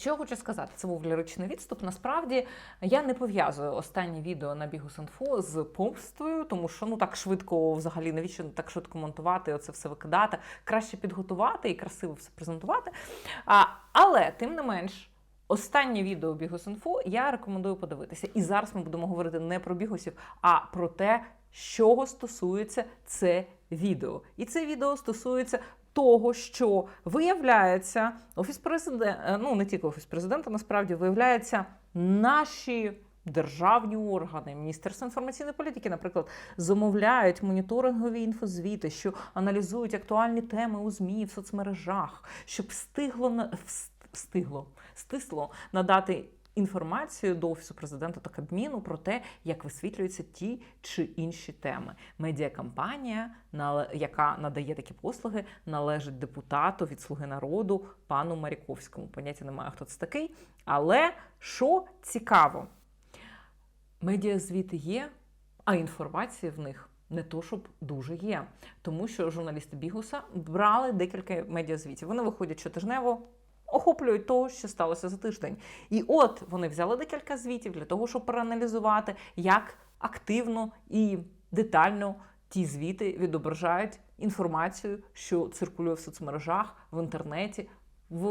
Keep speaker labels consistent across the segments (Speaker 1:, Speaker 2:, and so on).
Speaker 1: Що я хочу сказати, це був ліричний відступ. Насправді я не пов'язую останнє відео на бігу Бігус.Інфо з помстою, тому що ну так швидко, взагалі, навіщо так швидко монтувати, оце все викидати, краще підготувати і красиво все презентувати. А, але тим не менш. Останнє відео Бігус.Інфо я рекомендую подивитися. І зараз ми будемо говорити не про бігусів, а про те, чого стосується це відео. І це відео стосується того, що виявляється, офіс президента, ну не тільки офіс президента, насправді виявляється, наші. Державні органи, Міністерство інформаційної політики, наприклад, замовляють моніторингові інфозвіти, що аналізують актуальні теми у ЗМІ в соцмережах, щоб встигло встигло стисло надати інформацію до офісу президента та Кабміну про те, як висвітлюються ті чи інші теми. Медіакампанія, яка надає такі послуги, належить депутату від Слуги народу пану Маріковському. Поняття немає, хто це такий. Але що цікаво, медіазвіти є, а інформація в них не то, щоб дуже є. Тому що журналісти Бігуса брали декілька медіазвітів. Вони виходять щотижнево, охоплюють того, що сталося за тиждень. І от вони взяли декілька звітів для того, щоб проаналізувати, як активно і детально ті звіти відображають інформацію, що циркулює в соцмережах, в інтернеті, в,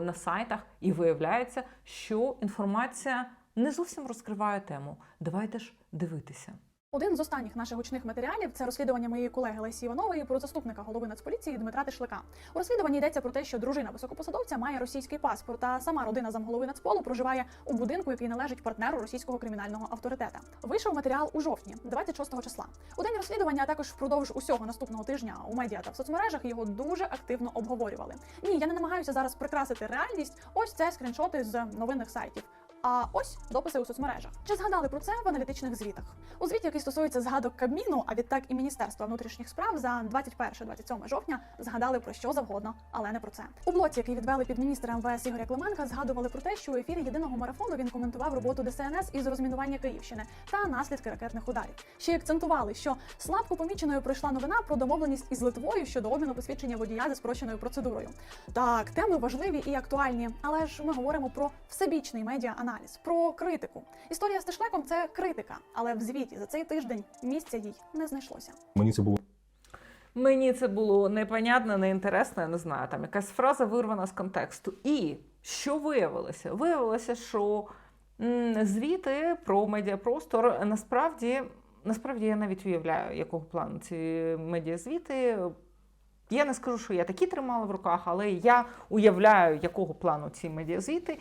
Speaker 1: на сайтах, і виявляється, що інформація не зовсім розкриває тему. Давайте ж дивитися.
Speaker 2: Один з останніх наших гучних матеріалів це розслідування моєї колеги Лесі Іванової про заступника голови Нацполіції Дмитра Тишлика. У розслідуванні йдеться про те, що дружина високопосадовця має російський паспорт, а сама родина замголови Нацполу проживає у будинку, який належить партнеру російського кримінального авторитета. Вийшов матеріал у жовтні, 26 числа. У день розслідування, а також впродовж усього наступного тижня у медіа та в соцмережах його дуже активно обговорювали. Ні, я не намагаюся зараз прикрасити реальність. Ось це скріншоти з новинних сайтів. А ось дописи у соцмережах. Чи згадали про це в аналітичних звітах? У звіті, який стосується згадок Кабміну, а відтак і Міністерства внутрішніх справ за 21-27 жовтня згадали про що завгодно, але не про це. У блоці, який відвели під міністра МВС Ігоря Клименка, згадували про те, що у ефірі єдиного марафону він коментував роботу ДСНС із розмінування Київщини та наслідки ракетних ударів. Ще й акцентували, що слабко поміченою пройшла новина про домовленість із Литвою щодо обміну посвідчення водія за спрощеною процедурою. Так, теми важливі і актуальні, але ж ми говоримо про всебічний медіа-аналіз, про критику. Історія з Тишлеком – це критика, але в звіті за цей тиждень місця їй не знайшлося.
Speaker 3: Мені це було
Speaker 1: Мені це було непонятно, неінтересно, я не знаю, там якась фраза вирвана з контексту. І що виявилося? Виявилося, що звіти про медіапростор насправді, насправді я навіть уявляю, якого плану ці медіазвіти. Я не скажу, що я такі тримала в руках, але я уявляю, якого плану ці медіазвіти.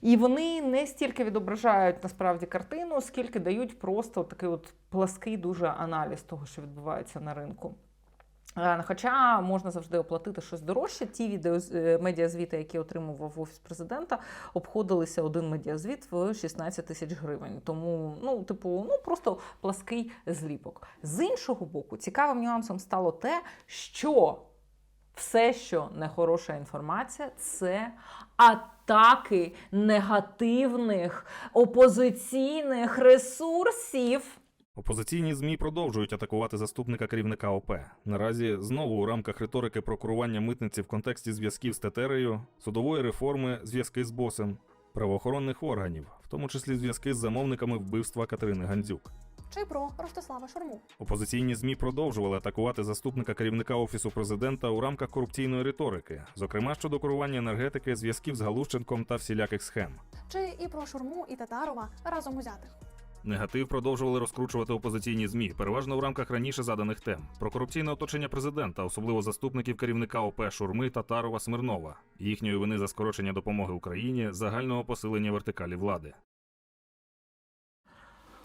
Speaker 1: І вони не стільки відображають насправді картину, скільки дають просто такий от плаский дуже аналіз того, що відбувається на ринку. Е, Хоча можна завжди оплатити щось дорожче. Ті відео е, медіазвіти, які отримував офіс президента, обходилися один медіазвіт в 16 тисяч гривень. Тому, ну, типу, ну просто плаский зліпок. З іншого боку, цікавим нюансом стало те, що все, що нехороша інформація, це атаки негативних опозиційних ресурсів.
Speaker 4: Опозиційні змі продовжують атакувати заступника керівника ОП. Наразі знову у рамках риторики про керування митниці в контексті зв'язків з тетерею, судової реформи, зв'язки з босем, правоохоронних органів, в тому числі зв'язки з замовниками вбивства Катерини Гандзюк.
Speaker 2: Чи про Ростислава Шурму.
Speaker 4: Опозиційні змі продовжували атакувати заступника керівника офісу президента у рамках корупційної риторики, зокрема щодо керування енергетики, зв'язків з Галущенком та всіляких схем.
Speaker 2: Чи і про Шурму і Татарова разом узятих.
Speaker 4: Негатив продовжували розкручувати опозиційні змі, переважно в рамках раніше заданих тем про корупційне оточення президента, особливо заступників керівника ОП Шурми Татарова Смирнова, їхньої вини за скорочення допомоги Україні, загального посилення вертикалі влади.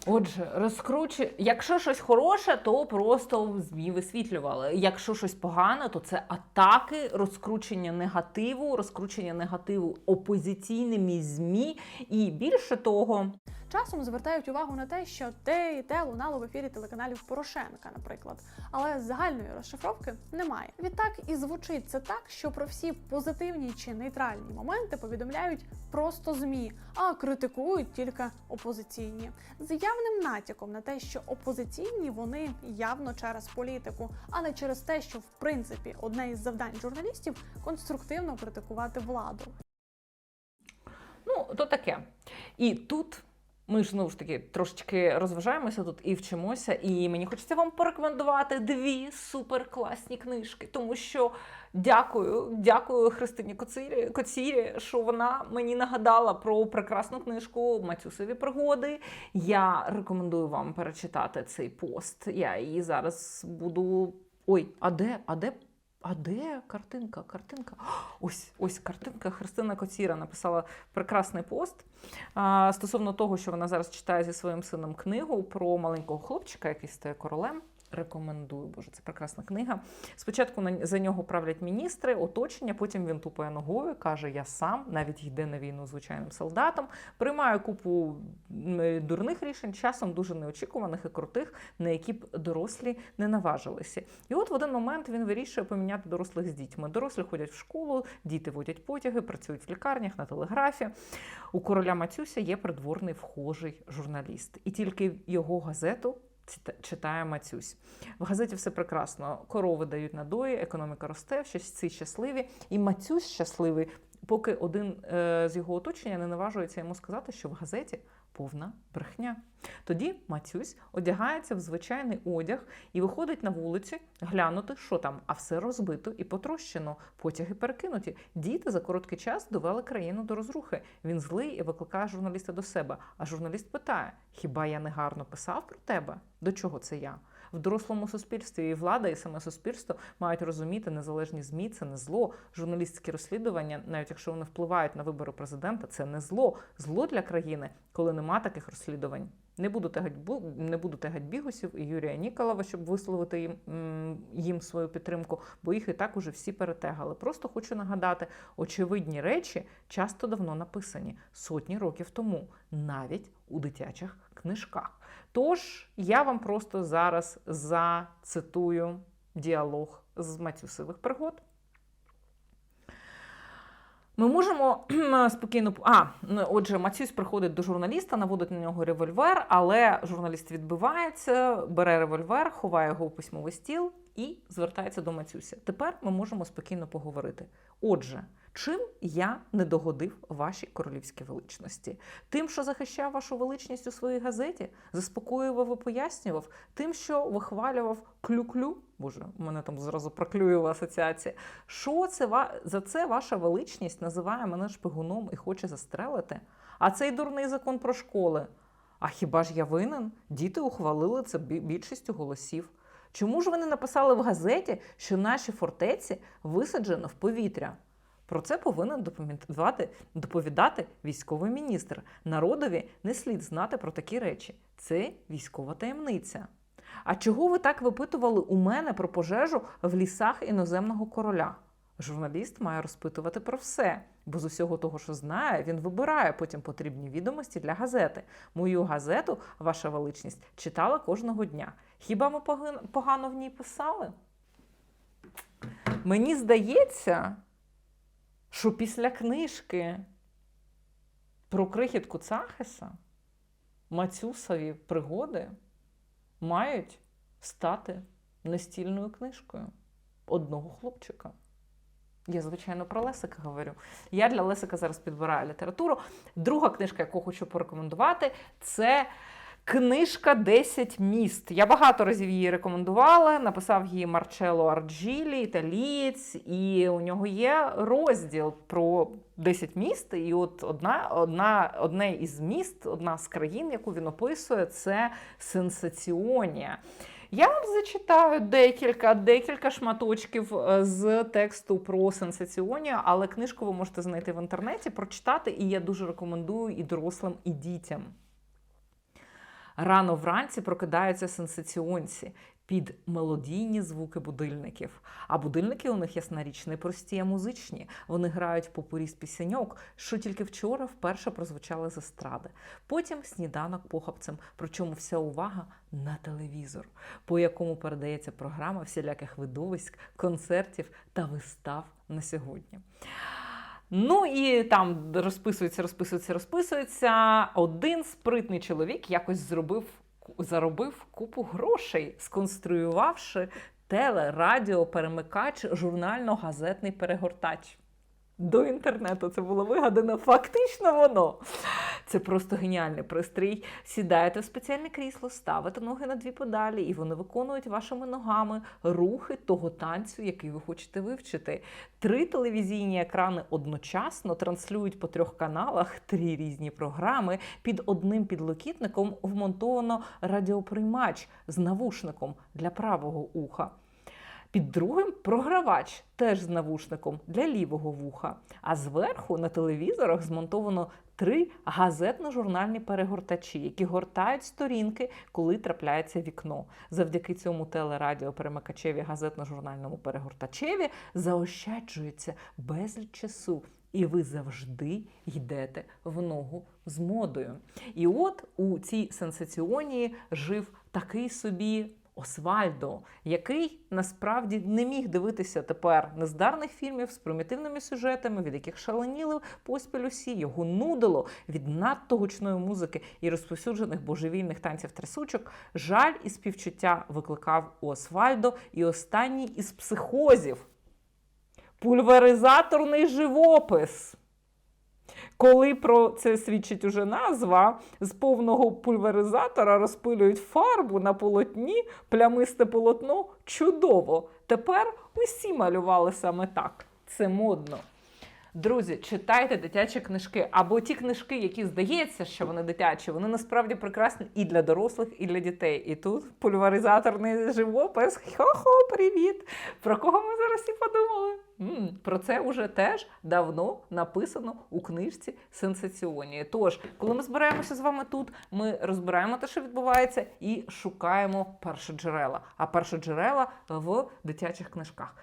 Speaker 1: Отже, розкручу. Якщо щось хороше, то просто в ЗМІ висвітлювали. Якщо щось погане, то це атаки, розкручення негативу, розкручення негативу опозиційними ЗМІ. І більше того,
Speaker 2: Часом звертають увагу на те, що те і те лунало в ефірі телеканалів Порошенка, наприклад, але загальної розшифровки немає. Відтак і звучить це так, що про всі позитивні чи нейтральні моменти повідомляють просто змі, а критикують тільки опозиційні, з явним натяком на те, що опозиційні вони явно через політику, а не через те, що в принципі одне із завдань журналістів конструктивно критикувати владу.
Speaker 1: Ну то таке. І тут ми ж знову ж таки трошечки розважаємося тут і вчимося. І мені хочеться вам порекомендувати дві суперкласні книжки, тому що дякую, дякую Христині Коцірі, Коцірі, що вона мені нагадала про прекрасну книжку Матюсові пригоди. Я рекомендую вам перечитати цей пост. Я її зараз буду. Ой, а де? А де? А де картинка? Картинка. Ось ось картинка. Христина Коціра написала прекрасний пост а, стосовно того, що вона зараз читає зі своїм сином книгу про маленького хлопчика, який стає королем. Рекомендую, боже, це прекрасна книга. Спочатку за нього правлять міністри, оточення, потім він тупає ногою, каже: Я сам, навіть йде на війну звичайним солдатом, приймає купу дурних рішень, часом дуже неочікуваних і крутих, на які б дорослі не наважилися. І от в один момент він вирішує поміняти дорослих з дітьми. Дорослі ходять в школу, діти водять потяги, працюють в лікарнях, на телеграфі. У короля Матюся є придворний вхожий журналіст, і тільки його газету. Чита- Читає Мацюсь. В газеті все прекрасно. Корови дають надої, економіка росте, всі щасливі. І Мацюсь щасливий, поки один е, з його оточення не наважується йому сказати, що в газеті повна брехня. Тоді Мацюсь одягається в звичайний одяг і виходить на вулиці глянути, що там, а все розбито і потрощено, потяги перекинуті. Діти за короткий час довели країну до розрухи. Він злий і викликає журналіста до себе. А журналіст питає: Хіба я не гарно писав про тебе? До чого це я? В дорослому суспільстві і влада, і саме суспільство мають розуміти, незалежні змі це не зло. Журналістські розслідування, навіть якщо вони впливають на вибори президента, це не зло. Зло для країни, коли нема таких розслідувань. Не буду тегать не буду тегать бігусів і Юрія Ніколова, щоб висловити їм, їм свою підтримку, бо їх і так уже всі перетегали. Просто хочу нагадати, очевидні речі часто давно написані сотні років тому, навіть у дитячих книжках. Тож я вам просто зараз зацитую діалог з Матюсових пригод. Ми можемо спокійно. А, отже, Мацюсь приходить до журналіста, наводить на нього револьвер, але журналіст відбивається, бере револьвер, ховає його у письмовий стіл і звертається до Мацюся. Тепер ми можемо спокійно поговорити. Отже, чим я не догодив вашій королівській величності? Тим, що захищав вашу величність у своїй газеті, заспокоював і пояснював, тим, що вихвалював клю-клю. Боже, у мене там зразу проклюєва асоціація. Що це за це ваша величність називає мене шпигуном і хоче застрелити? А цей дурний закон про школи. А хіба ж я винен? Діти ухвалили це більшістю голосів. Чому ж ви не написали в газеті, що наші фортеці висаджено в повітря? Про це повинен доповідати військовий міністр. Народові не слід знати про такі речі. Це військова таємниця. А чого ви так випитували у мене про пожежу в лісах іноземного короля? Журналіст має розпитувати про все, бо з усього того, що знає, він вибирає потім потрібні відомості для газети. Мою газету, ваша величність, читала кожного дня. Хіба ми погано в ній писали? Мені здається, що після книжки про крихітку Цахеса Мацюсові пригоди мають стати настільною книжкою одного хлопчика. Я, звичайно, про Лесика говорю. Я для Лесика зараз підбираю літературу. Друга книжка, яку хочу порекомендувати, це книжка «10 міст. Я багато разів її рекомендувала. Написав її Марчело Арджілі, італієць, і у нього є розділ про 10 міст. І от одна, одна, одне із міст, одна з країн, яку він описує, це Сенсаціонія. Я вам зачитаю декілька, декілька шматочків е, з тексту про сенсаціонію, але книжку ви можете знайти в інтернеті, прочитати, і я дуже рекомендую і дорослим, і дітям. Рано вранці прокидаються сенсаціонці під мелодійні звуки будильників. А будильники у них ясна річ не прості, а музичні. Вони грають попурі з пісеньок, що тільки вчора вперше прозвучали з естради. Потім сніданок похапцем, причому вся увага на телевізор, по якому передається програма всіляких видовиськ, концертів та вистав на сьогодні. Ну і там розписується, розписується, розписується. Один спритний чоловік якось зробив, заробив купу грошей, сконструювавши телерадіоперемикач, журнально-газетний перегортач. До інтернету. Це було вигадано фактично воно. Це просто геніальний пристрій. Сідаєте в спеціальне крісло, ставите ноги на дві педалі, і вони виконують вашими ногами рухи того танцю, який ви хочете вивчити. Три телевізійні екрани одночасно транслюють по трьох каналах три різні програми. Під одним підлокітником вмонтовано радіоприймач з навушником для правого уха. Під другим програвач теж з навушником для лівого вуха. А зверху на телевізорах змонтовано три газетно-журнальні перегортачі, які гортають сторінки, коли трапляється вікно. Завдяки цьому телерадіоперемикачеві газетно-журнальному перегортачеві заощаджується безліч часу. І ви завжди йдете в ногу з модою. І от у цій сенсаціонії жив такий собі Освальдо, який насправді не міг дивитися тепер нездарних фільмів з примітивними сюжетами, від яких шаленіли поспіль усі, його нудило від надто гучної музики і розповсюджених божевільних танців трясучок. Жаль і співчуття викликав у Освальдо і останній із психозів пульверизаторний живопис. Коли про це свідчить уже назва, з повного пульверизатора розпилюють фарбу на полотні, плямисте полотно чудово. Тепер усі малювали саме так. Це модно. Друзі, читайте дитячі книжки або ті книжки, які здається, що вони дитячі, вони насправді прекрасні і для дорослих, і для дітей. І тут пульверизаторний живопис. Хо-хо, привіт! Про кого ми зараз і подумали? м про це вже теж давно написано у книжці Сенсаціонії. Тож, коли ми збираємося з вами тут, ми розбираємо те, що відбувається, і шукаємо першоджерела. А першоджерела в дитячих книжках.